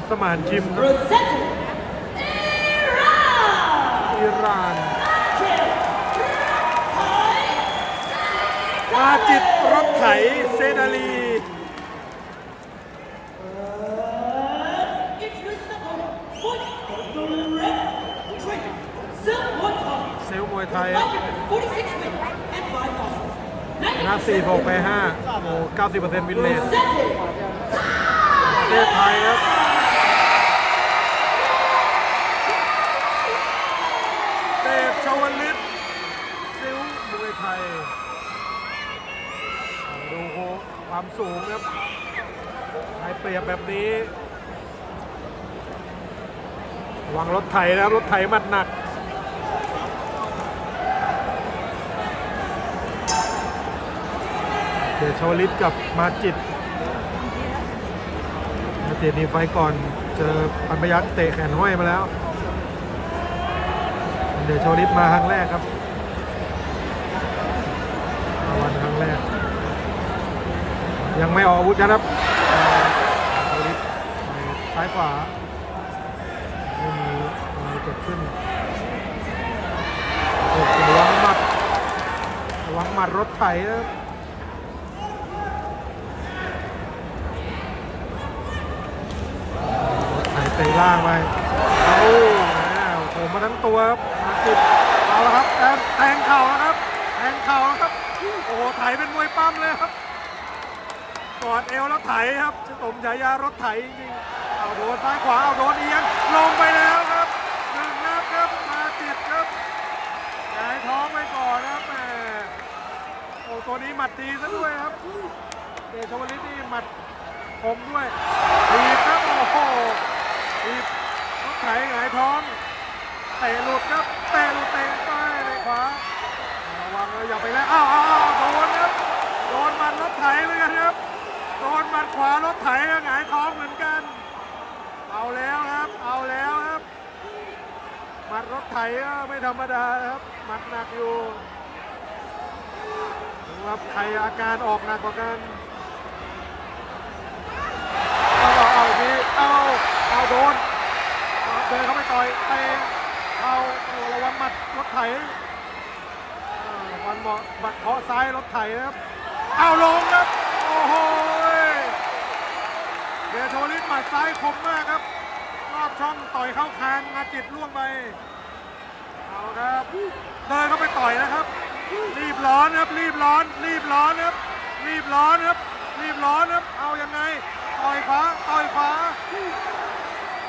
ทสมานจิมอิรานมาจิตรถไถเซนาลีเซลมวยไทยชนะ4 6ไป5โอ้90%วินเลนประเทศไทยครับเตบชวลิตซิลมวยไทยดูโห ความสูงครับใครเปรียบแบบนี้วังรถไถนะครับรถไถหมัดหนักเดชชวลิตกับมาจิตมาจิตนี่ไฟก่อนเจอพันพยักษ์เตะแขนห้อยมาแล้ว เดชชวลิตมาครั้งแรกครับมาวันครั้งแรก ยังไม่ออกอาวุธนะครับซ้ายขวาไม่มีอะไรเกิดขึ้นระวังหมัดระวังหมัดรถไถนะครับไถเตะล่างไปเอาแล้โผล่มาทั้งตัวครับมาจิตเอาละครับแทงเข่านะครับแทงเข่าครับโอ้โหไถเป็นมวยปั้มเลยครับ กอดเอวแล้วไถครับสมฉายารถไถจริงๆเอาโดนซ้ายขวาเอาโดนเอียงลงไปแล้วครับหนึ่งนับครับมาจิตครับหงายท้องไปก่อนนะครับแหมโอ้ตัวนี้หมัดดีซะด้วยครับ เดชวลิตนี่หมัดคมด้วยถีบครับโอ้โหถีบรถไถหงายท้องเตะหลุดครับเตะหลุดเตะไปเลยขวา มัดขวารถไถก็หงายท้องเหมือนกัน เอาแล้วครับ เอาแล้วครับหมัดรถไถก็ไม่ธรรมดาครับหมัดหนักอยู่ครับใครอาการออกหนักกว่ากัน เอาเอาเอาดีเอาเอาโดนเดินเข้าไปต่อยเตะเอาเอาระวังหมัดรถไถอ่าวันเหมาะบัดเคาะซ้ายรถไถนะครับ เอาลงครับ โอ้โห ดโชลิสหมัดซ้ายคมมากครับรอบช่องต่อยเข้าคางมาจิตล่วงไปเอาครับเดินเข้าไปต่อยนะครับ รีบร้อนครับรีบร้อน รีบร้อนครับ รีบร้อนครับ รีบร้อนครับ เอายังไงต่อยขวาต่อยขวา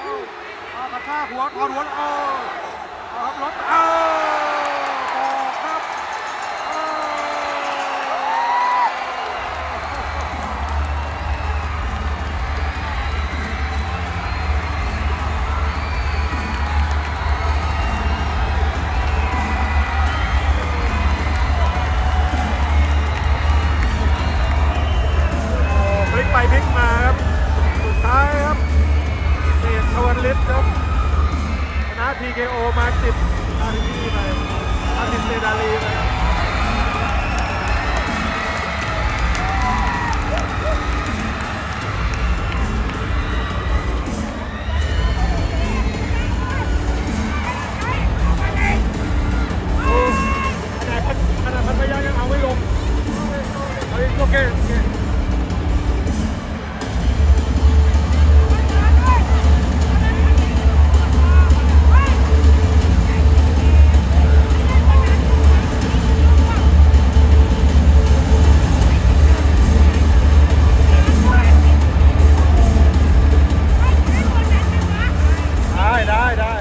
เอาเอากระชากหัวถอดหัวเอาเอาครับรถเอา พลิกไปพลิกมาครับ สุดท้ายครับเอกชวันฤทธิ์ครับชนะ TKO มาจิตดาลีไปอาจิตเซดาลีไป ได้ได้ได้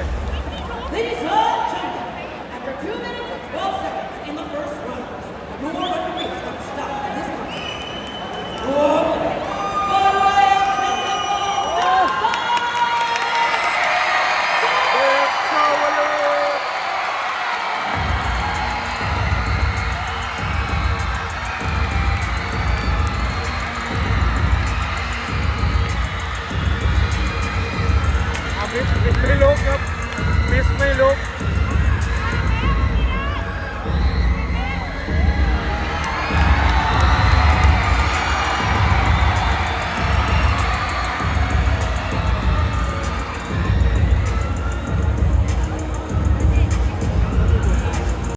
อามิสมิ